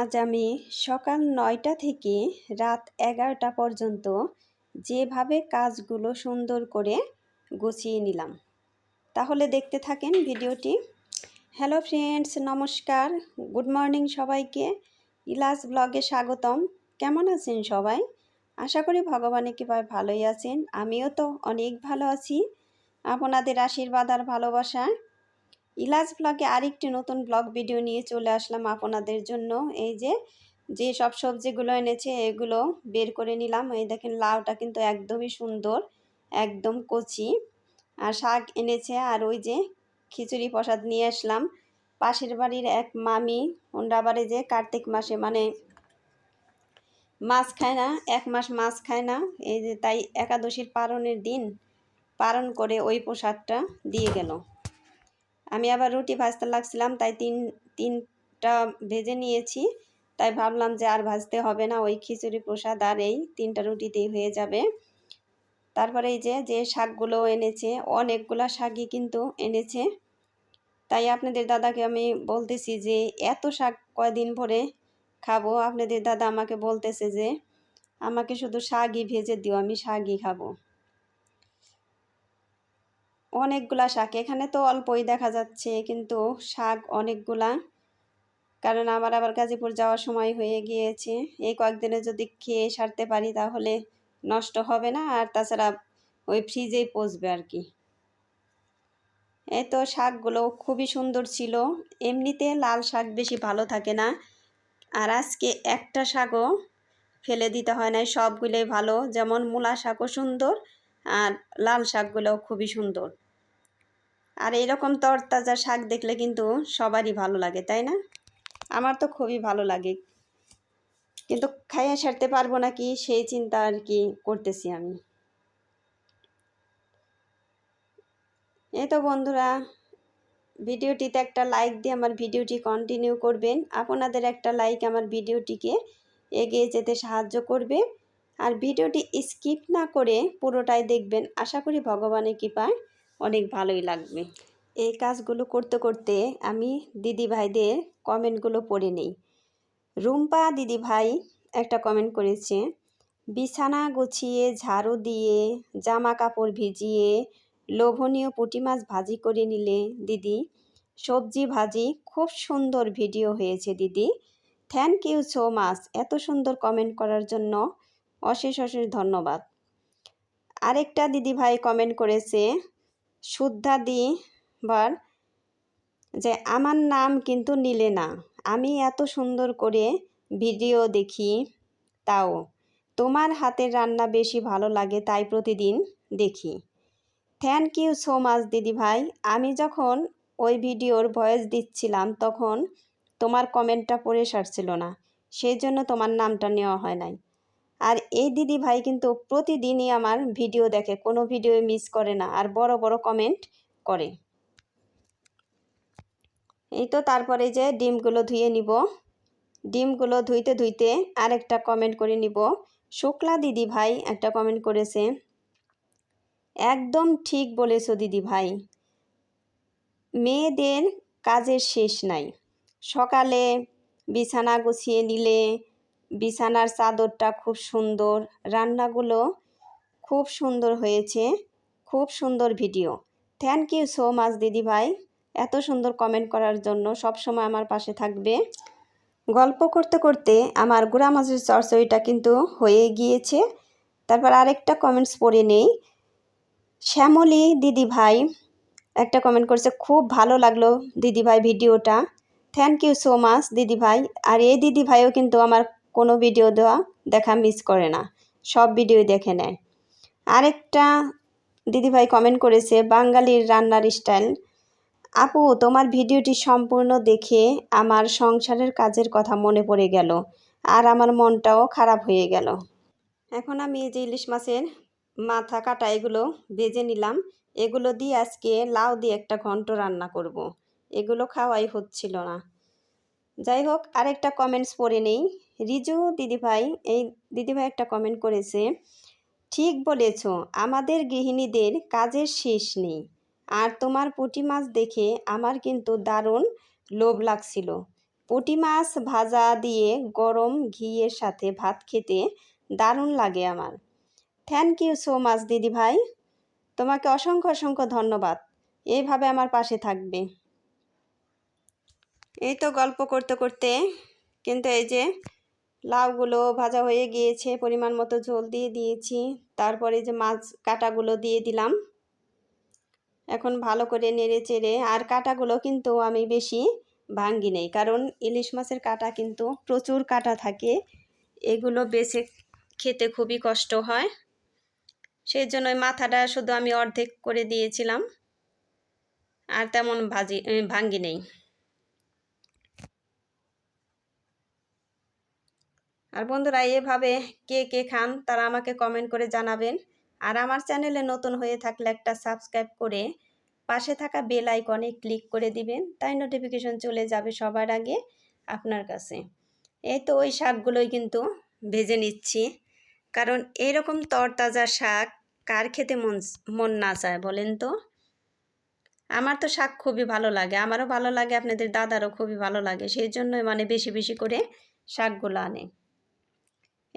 আজ আমি সকাল নয়টা থেকে রাত এগারোটা পর্যন্ত যেভাবে কাজগুলো সুন্দর করে গুছিয়ে নিলাম। তাহলে দেখতে থাকেন ভিডিওটি। হ্যালো ফ্রেন্ডস, নমস্কার। গুড মর্নিং সবাইকে। ইলাস ব্লগে স্বাগতম। কেমন আছেন সবাই? আশা করি ভগবানের কৃপায় ভালোই আছেন। আমিও তো অনেক ভালো আছি। আপনাদের আশীর্বাদ আর ভালোবাসায় ইলাজ ব্লগে আরেকটি নতুন ব্লগ ভিডিও নিয়ে চলে আসলাম আপনাদের জন্য। এই যে যে সব সবজিগুলো এনেছে, এগুলো বের করে নিলাম। এই দেখেন, লাউটা কিন্তু একদমই সুন্দর, একদম কচি। আর শাক এনেছে, আর ওই যে খিচুড়ি প্রসাদ নিয়ে আসলাম। পাশের বাড়ির এক মামি, ওনরা বাড়ি যে কার্তিক মাসে মানে মাছ খায় না, এক মাস মাছ খায় না। এই যে তাই একাদশীর পারণের দিন পালন করে ওই প্রসাদটা দিয়ে গেল। আমি আবার রুটি ভাজতে লাগছিলাম, তাই তিন, তিনটা ভেজে নিয়েছি। তাই ভাবলাম যে আর ভাজতে হবে না, ওই খিচুড়ি প্রসাদ আর এই তিনটা রুটিতেই হয়ে যাবে। তারপরে এই যে যে শাকগুলো এনেছে, অনেকগুলা শাকই কিন্তু এনেছে। তাই আপনাদের দাদাকে আমি বলতেছি যে, এত শাক কয়দিন ভরে খাব? আপনাদের দাদা আমাকে বলতেছে যে, আমাকে শুধু শাকই ভেজে দিও, আমি শাকই খাব। অনেকগুলা শাক। এখানে তো অল্পই দেখা যাচ্ছে, কিন্তু শাক অনেকগুলা। কারণ আমার আবার গাজীপুর যাওয়ার সময় হয়ে গিয়েছে। এই কয়েকদিনে যদি খেয়ে সারতে পারি তাহলে নষ্ট হবে না, আর তাছাড়া ওই ফ্রিজেই পচবে আর কি। এই তো শাকগুলো খুবই সুন্দর ছিল। এমনিতে লাল শাক বেশি ভালো থাকে না। আর আজকে একটা শাকও ফেলে দিতে হয় না সবগুলোই ভালো। যেমন মূলা শাকও সুন্দর, আর লাল শাকগুলোও খুবই সুন্দর। আর এরকম তরতাজা শাক দেখলে কিন্তু সবারই ভালো লাগে, তাই না? আমার তো খুবই ভালো লাগে। কিন্তু খাইয়া সারতে পারব না কি সেই চিন্তা আর কি করতেছি আমি। এই তো বন্ধুরা, ভিডিওটিতে একটা লাইক দিয়ে আমার ভিডিওটি কন্টিনিউ করবেন। আপনাদের একটা লাইক আমার ভিডিওটিকে এগিয়ে যেতে সাহায্য করবে। আর ভিডিওটি স্কিপ না করে পুরোটাই দেখবেন। আশা করি ভগবানের কৃপায় অনেক ভালোই লাগবে। এই কাজগুলো করতে করতে আমি দিদি ভাইদের কমেন্টগুলো পড়ে নেই। রুম্পা দিদি ভাই একটা কমেন্ট করেছে, বিছানা গুছিয়ে, ঝাড়ু দিয়ে জামা কাপড় ভিজিয়ে, লোভনীয় পুঁটি মাছ ভাজি করে নিলে, দিদি। সবজি ভাজি খুব সুন্দর ভিডিও হয়েছে দিদি। থ্যাংক ইউ সো মাচ এত সুন্দর কমেন্ট করার জন্য। অশেষ অশেষ ধন্যবাদ। আরেকটা দিদি ভাই কমেন্ট করেছে শুদ্ধা দি বার যে আমার নাম কিন্তু নিলে না। আমি এত সুন্দর করে ভিডিও দেখি তাও। তোমার হাতের রান্না বেশি ভালো লাগে তাই প্রতিদিন দেখি। থ্যাংক ইউ সো মাচ দিদি ভাই আমি যখন ওই ভিডিওর ভয়েস দিচ্ছিলাম তখন তোমার কমেন্টটা পড়ে সারছিল না। সেই জন্য তোমার নামটা নেওয়া হয় নাই। আর এই দিদি ভাই কিন্তু প্রতিদিনই আমার ভিডিও দেখে, কোনো ভিডিও মিস করে না আর বড় বড় কমেন্ট করে। এই তো তারপরে যে ডিমগুলো ধুয়ে নিব। ডিমগুলো ধুইতে ধুইতে আরেকটা কমেন্ট করে নিব। শুক্লা দিদি ভাই একটা কমেন্ট করেছে। একদম ঠিক বলেছ দিদি ভাই মেয়েদের কাজের শেষ নাই। সকালে বিছানা গুছিয়ে নিলে বিছানার চাদরটা খুব সুন্দর। রান্নাগুলো খুব সুন্দর হয়েছে। খুব সুন্দর video. Thank you so much দিদি ভাই এত সুন্দর কমেন্ট করার জন্য সব সময় আমার পাশে থাকবে। গল্প করতে করতে আমার গুড়া মাছের চরচড়িটা কিন্তু হয়ে গিয়েছে। তারপর আরেকটা কমেন্টস পড়ে নেই। শ্যামলী দিদি ভাই একটা কমেন্ট করেছে, খুব ভালো লাগল দিদি ভাই ভিডিওটা। থ্যাংক ইউ সো মাচ দিদি ভাই আর এই দিদি ভাইও কিন্তু আমার কোনো ভিডিও দেওয়া দেখা মিস করে না। সব ভিডিও দেখে নেয়। আরেকটা দিদিভাই কমেন্ট করেছে, বাঙালির রান্নার স্টাইল আপু, তোমার ভিডিওটি সম্পূর্ণ দেখে আমার সংসারের কাজের কথা মনে পড়ে গেল আর আমার মনটাও খারাপ হয়ে গেল। এখন আমি এই যে ইলিশ মাছের মাথা কাটা এগুলো ভেজে নিলাম, এগুলো দিয়ে আজকে লাউ দিয়ে একটা ঘন্ট রান্না করব। এগুলো খাওয়াই হচ্ছিল না। যাই হোক, আরেকটা কমেন্টস পড়ে নেই। রিজু দিদিভাই, এই দিদিভাই একটা কমেন্ট করেছে, ঠিক বলেছ, আমাদের গৃহিণীদের কাজের শেষ নেই। আর তোমার পুঁটি মাছ দেখে আমার কিন্তু দারুণ লোভ লাগছিল। পুঁটি মাছ ভাজা দিয়ে গরম ঘিয়ের সাথে ভাত খেতে দারুণ লাগে আমার। থ্যাংক ইউ সো মাচ দিদিভাই। তোমাকে অসংখ্য অসংখ্য ধন্যবাদ। এইভাবে আমার পাশে থাকবে। এই তো গল্প করতে করতে, কিন্তু এই যে লাউগুলো ভাজা হয়ে গিয়েছে, পরিমাণ মতো ঝোল দিয়ে দিয়েছি। তারপরে যে মাছ কাটাগুলো দিয়ে দিলাম। এখন ভালো করে নেড়ে চেড়ে, আর কাটাগুলো কিন্তু আমি বেশি ভাঙ্গি নেই, কারণ ইলিশ মাছের কাটা কিন্তু প্রচুর কাটা থাকে। এগুলো বেছে খেতে খুবই কষ্ট হয়। সেই জন্য মাথাটা শুধু আমি অর্ধেক করে দিয়েছিলাম। আর তেমন ভাজি, ভাঙ্গি নেই। আর বন্ধুরা, এভাবে কে কে খান তারা আমাকে কমেন্ট করে জানাবেন। আর আমার চ্যানেলে নতুন হয়ে থাকলে একটা সাবস্ক্রাইব করে পাশে থাকা বেল আইকনে ক্লিক করে দিবেন, তাই নোটিফিকেশন চলে যাবে সবার আগে আপনার কাছে। এই তো ওই শাকগুলোই কিন্তু ভেজে নিচ্ছি। কারণ এরকম তরতাজা শাক কার খেতে মন মন না চায় বলেন তো? আমার তো শাক খুবই ভালো লাগে, আমারও ভালো লাগে, আপনাদের দাদারও খুবই ভালো লাগে, সেই জন্যই মানে বেশি বেশি করে শাকগুলো আনে।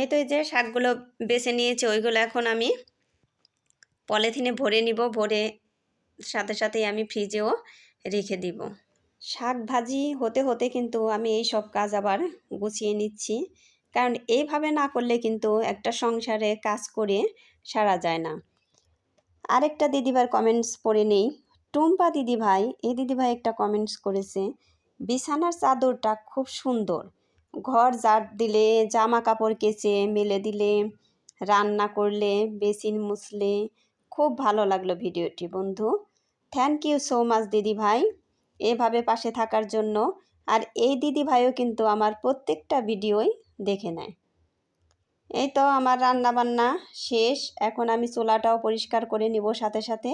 এই তো এই যে শাকগুলো বেছে নিয়েছে, ওইগুলো এখন আমি পলিথিনে ভরে নিব, ভরে সাথে সাথেই আমি ফ্রিজেও রেখে দিব। শাক ভাজি হতে হতে কিন্তু আমি এই সব কাজ আবার গুছিয়ে নিচ্ছি, কারণ এইভাবে না করলে কিন্তু একটা সংসারে কাজ করে সারা যায় না। আরেকটা দিদিভাইয়ের কমেন্টস পড়ে নেই, টুম্পা দিদিভাই, এই দিদিভাই একটা কমেন্টস করেছে, বিছানার চাদরটা খুব সুন্দর। ঘর ঝাড় দিলে জামা কাপড় কেচে, মেলে দিলে, রান্না করলে, বেসিন মুছলে, খুব ভালো লাগল ভিডিওটি বন্ধু। থ্যাংক ইউ সো মাচ দিদি ভাই। এভাবে পাশে থাকার জন্য, আর এই দিদি ভাইও কিন্তু আমার প্রত্যেকটা ভিডিওই দেখে নেয়। এই তো আমার রান্না বান্না শেষ। এখন আমি চুলাটাও পরিষ্কার করে নিব সাথে সাথে।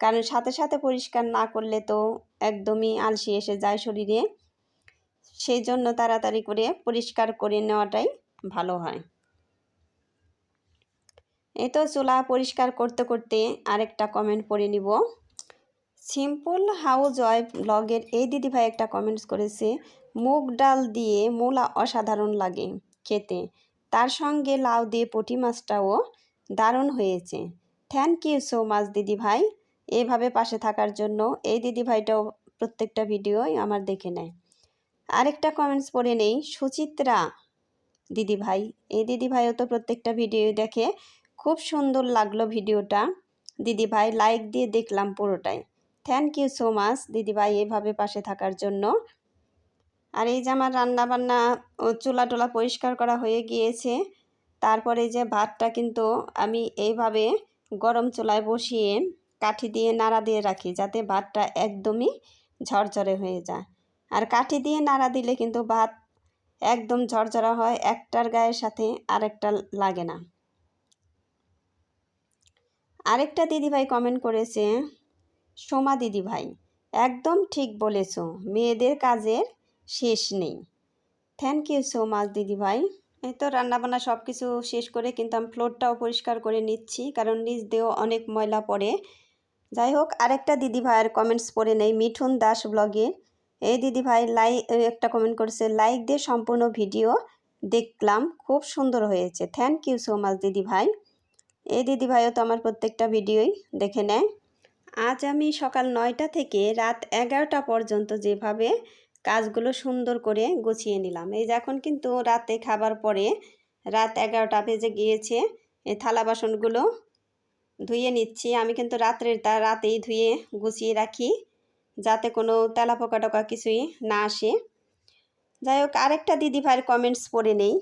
কারণ সাথে সাথে পরিষ্কার না করলে তো একদমই আলসি এসে যায় শরীরে। সেই জন্য তাড়াতাড়ি করে পরিষ্কার করে নেওয়াটাই ভালো হয়। এই তো চুলা পরিষ্কার করতে করতে আরেকটা কমেন্ট পড়ে নিব। সিম্পল হাউস ওয়াইফ ব্লগের এই দিদিভাই একটা কমেন্টস করেছে, মুগ ডাল দিয়ে মূলা অসাধারণ লাগে খেতে। তার সঙ্গে লাউ দিয়ে পুঁটি মাছটাও দারুণ হয়েছে। থ্যাংক ইউ সো মাচ দিদি ভাই এইভাবে পাশে থাকার জন্য এই দিদি ভাইটাও প্রত্যেকটা ভিডিওই আমার দেখে নেয়। আরেকটা কমেন্টস পড়ে নেই। সুচিত্রা দিদি ভাই এই দিদি ভাইও তো প্রত্যেকটা ভিডিও দেখে। খুব সুন্দর লাগল ভিডিওটা দিদি ভাই লাইক দিয়ে দেখলাম পুরোটাই। থ্যাংক ইউ সো মাচ দিদি ভাই এভাবে পাশে থাকার জন্য। আর এই যে আমার রান্নাবান্না চুলা টোলা পরিষ্কার করা হয়ে গিয়েছে। তারপরে যে ভাতটা কিন্তু আমি এইভাবে গরম চুলায় বসিয়ে কাঠি দিয়ে নাড়া দিয়ে রাখি যাতে ভাতটা একদমই ঝরঝরে হয়ে যায়। আর কাঠি দিয়ে নাড়া দিলে কিন্তু ভাত একদম ঝরঝরা হয়, একটার গায়ের সাথে আরেকটা লাগে না। আরেকটা দিদিভাই কমেন্ট করেছে, সোমা দিদিভাই, একদম ঠিক বলেছ, মেয়েদের কাজের শেষ নেই। থ্যাংক ইউ সো মাচ দিদিভাই। এই তো রান্নাবান্না সব কিছু শেষ করে কিন্তু আমি ফ্লোরটাও পরিষ্কার করে নিচ্ছি, কারণ নিজ দেহ অনেক ময়লা পড়ে। যাই হোক, আরেকটা দিদি ভাইয়ের কমেন্টস পড়ে নেই, মিঠুন দাস ব্লগে এই দিদি ভাই লাইক একটা কমেন্ট করেছে লাইক দিয়ে সম্পূর্ণ ভিডিও দেখলাম, খুব সুন্দর হয়েছে। থ্যাংক ইউ সো মাচ দিদি ভাই। এই দিদি ভাইও তো আমার প্রত্যেকটা ভিডিওই দেখে নেয়। আজ আমি সকাল নয়টা থেকে রাত এগারোটা পর্যন্ত যেভাবে কাজগুলো সুন্দর করে গুছিয়ে নিলাম। এই এখন কিন্তু রাতে খাবার পরে রাত এগারোটা বেজে গিয়েছে। এই থালা বাসনগুলো ধুয়ে নিচ্ছি। আমি কিন্তু রাত্রের তা, রাতেই ধুয়ে গুছিয়ে রাখি। যাতে কোনো তেলা পোকা টোকা কিছুই না আসে। যাই হোক আরেকটা দিদিভাইয়ের কমেন্টস পড়ে নেই।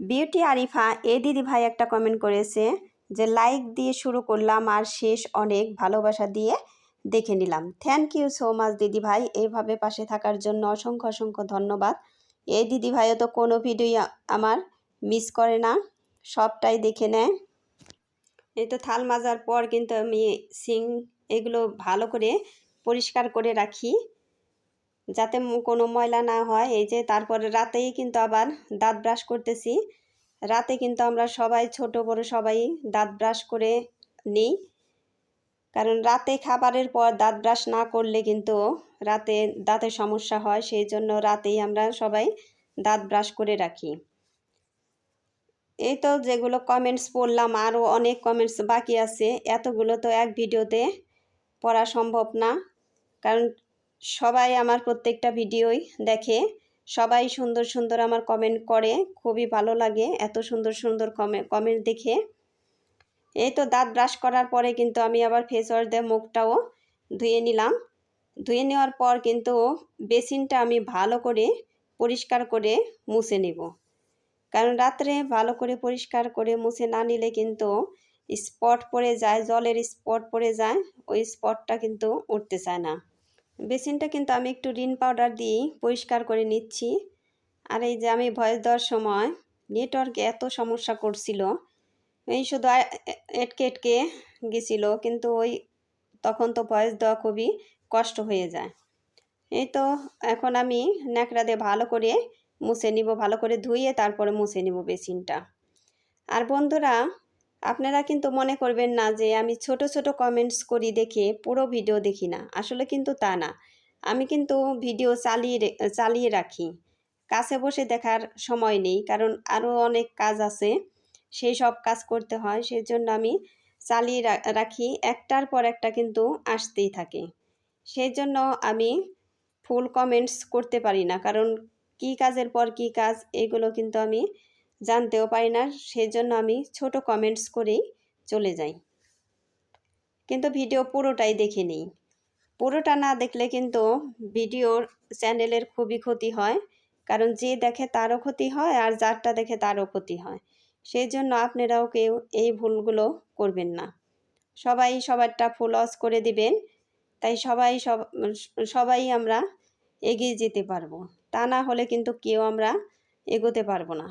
বিউটি আরিফা এ দিদিভাই একটা কমেন্ট করেছে যে লাইক দিয়ে শুরু করলাম আর শেষ অনেক ভালোবাসা দিয়ে দেখে নিলাম। থ্যাংক ইউ সো মাচ দিদি ভাই। এইভাবে পাশে থাকার জন্য অসংখ্য অসংখ্য ধন্যবাদ। এই দিদি ভাইও তো কোনো ভিডিওই আমার মিস করে না। সবটাই দেখে নেয়। এই তো থাল মাজার পর কিন্তু আমি সিং এগুলো ভালো করে পরিষ্কার করে রাখি, যাতে কোনো ময়লা না হয়। এই যে তারপরে রাতেই কিন্তু আবার দাঁত ব্রাশ করতেছি। রাতে কিন্তু আমরা সবাই, ছোট, বড় সবাই দাঁত ব্রাশ করে নিই। কারণ রাতে খাবারের পর দাঁত ব্রাশ না করলে কিন্তু রাতে দাঁতের সমস্যা হয়। সেই জন্য রাতেই আমরা সবাই দাঁত ব্রাশ করে রাখি। এই তো যেগুলো কমেন্টস পড়লাম, আরও অনেক কমেন্টস বাকি আছে। এতগুলো তো এক ভিডিওতে পড়া সম্ভব না। কারণ সবাই আমার প্রত্যেকটা ভিডিওই দেখে, সবাই সুন্দর সুন্দর আমার কমেন্ট করে, খুবই ভালো লাগে এত সুন্দর সুন্দর কমেন্ট দেখে। এই তো দাঁত ব্রাশ করার পরে কিন্তু আমি আবার ফেস ওয়াশ দিয়ে মুখটাও ধুয়ে নিলাম। ধুয়ে নেওয়ার পর কিন্তু বেসিনটা আমি ভালো করে পরিষ্কার করে মুছে নেব। কারণ রাত্রে ভালো করে পরিষ্কার করে মুছে না নিলে কিন্তু স্পট পড়ে যায়, জলের স্পট পড়ে যায়, ওই স্পটটা কিন্তু উঠতে চায় না। বেসিনটা কিন্তু আমি একটু রিন পাউডার দিয়ে পরিষ্কার করে নিচ্ছি। আর এই যে আমি ভয়েস দেওয়ার সময় নেটওয়ার্কে এত সমস্যা করছিল, এই শুধু এটকে এটকে গেছিল, কিন্তু ওই তখন তো ভয়েস দেওয়া খুবই কষ্ট হয়ে যায়। এই তো এখন আমি ন্যাকড়া দিয়ে ভালো করে মুছে নিব, ভালো করে ধুয়ে তারপরে মুছে নিব বেসিনটা। আর বন্ধুরা আপনারা কিন্তু মনে করবেন না যে আমি ছোট ছোট কমেন্টস করি দেখে পুরো ভিডিও দেখি না। আসলে কিন্তু তা না। আমি কিন্তু ভিডিও চালিয়ে চালিয়ে রাখি। কাছে বসে দেখার সময় নেই, কারণ আরও অনেক কাজ আছে। সেই সব কাজ করতে হয় সেই জন্য আমি চালিয়ে রাখি। একটার পর একটা কিন্তু আসতেই থাকে। সেই জন্য আমি ফুল কমেন্টস করতে পারি না, কারণ কি কাজের পর কি কাজ, এগুলো কিন্তু আমি জানতেও পারি না সেই জন্য আমি ছোট কমেন্টস করেই চলে যাই। কিন্তু ভিডিও পুরোটাই দেখে নিই। পুরোটা না দেখলে কিন্তু ভিডিওর চ্যানেলের খুবই ক্ষতি হয়। কারণ যে দেখে তারও ক্ষতি হয় আর যারটা দেখে তারও ক্ষতি হয়। সেই জন্য আপনারাও কেউ এই ভুলগুলো করবেন না। সবাই সবারটা ফুল অস করে দিবেন। তাই সবাই সব, সবাই আমরা এগিয়ে যেতে পারব। তা না হলে কিন্তু কেউ আমরা এগোতে পারব না।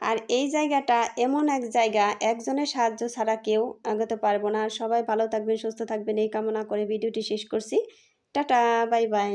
আর এই জায়গাটা এমন এক জায়গা, একজনের সাহায্য ছাড়া কেউ আগাতে পারব না। সবাই ভালো থাকবেন, সুস্থ থাকবেন, এই কামনা করে ভিডিওটি শেষ করছি। Tata, bye bye.